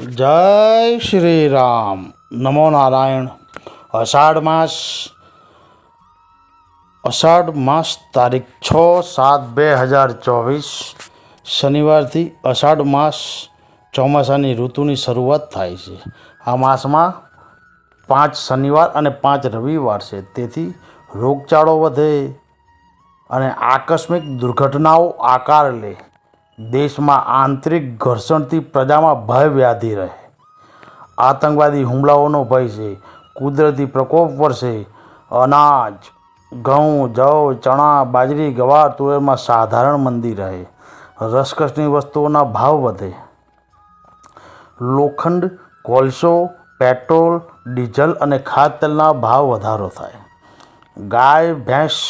જય શ્રી રામ. નમો નારાયણ. અષાઢ માસ અષાઢ માસ તારીખ છ સાત બે હજાર ચોવીસ. શનિવારથી અષાઢ માસ ચોમાસાની ઋતુની શરૂઆત થાય છે. આ માસમાં પાંચ શનિવાર અને પાંચ રવિવાર છે. તેથી રોગચાળો વધે અને આકસ્મિક દુર્ઘટનાઓ આકાર લે. દેશમાં આંતરિક ઘર્ષણથી પ્રજામાં ભય વ્યાધી રહે. આતંકવાદી હુમલાઓનો ભય છે, કુદરતી પ્રકોપ વર્ષે અનાજ, ઘઉં, જવ, ચણા, બાજરી, ગવાર, તુવેરમાં સાધારણ મંદી રહે. રસકસની વસ્તુઓના ભાવ વધે. લોખંડ, કોલસો, પેટ્રોલ, ડીઝલ અને ખાદ્યતેલના ભાવ વધારો થાય. ગાય, ભેંસ,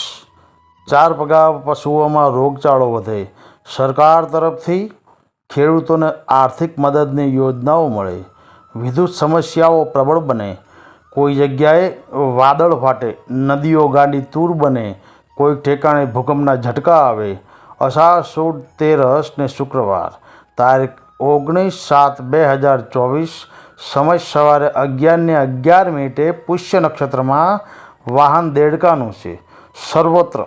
ચાર પગા પશુઓમાં રોગચાળો વધે. સરકાર તરફથી ખેડૂતોને આર્થિક મદદની યોજનાઓ મળે, વિદ્યુત સમસ્યાઓ પ્રબળ બને, કોઈ જગ્યાએ વાદળ ફાટે, નદીઓ ગાંડી તૂર બને, કોઈ ઠેકાણે ભૂકંપના ઝટકા આવે, અષાઢ સુદ તેરસ ને શુક્રવાર, તારીખ ઓગણીસ સાત બે હજાર ચોવીસ, સમય સવારે અગિયારને અગિયાર મિનિટે પુષ્ય નક્ષત્રમાં વાહન દેડકાનું છે. સર્વત્ર,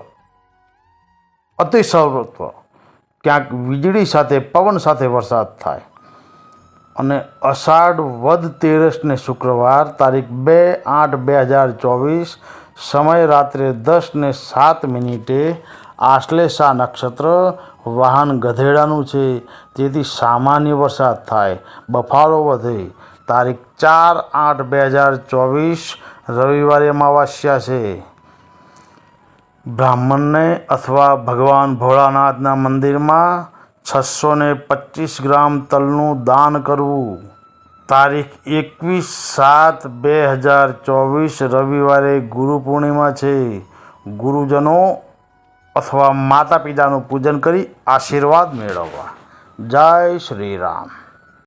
અતિ સર્વત્ર. ક્યાંક વીજળી સાથે, પવન સાથે વરસાદ થાય. અને અષાઢ વદ તેરસને શુક્રવાર તારીખ બે આઠ બે હજાર ચોવીસ, સમય રાત્રે દસ ને સાત મિનિટે આશ્લેષા નક્ષત્ર વાહન ગધેડાનું છે. તેથી સામાન્ય વરસાદ થાય. બફારો વધે. તારીખ ચાર આઠ બે હજાર ચોવીસ, રવિવારે અમાવાસ્યા છે. બ્રાહ્મણને અથવા ભગવાન ભોળાનાથના મંદિરમાં છસો ને પચીસ ગ્રામ તલનું દાન કરવું. તારીખ એકવીસ સાત બે હજાર ચોવીસ રવિવારે ગુરુ પૂર્ણિમા છે. ગુરુજનો અથવા માતા પિતાનું પૂજન કરી આશીર્વાદ મેળવવા. જય શ્રી રામ.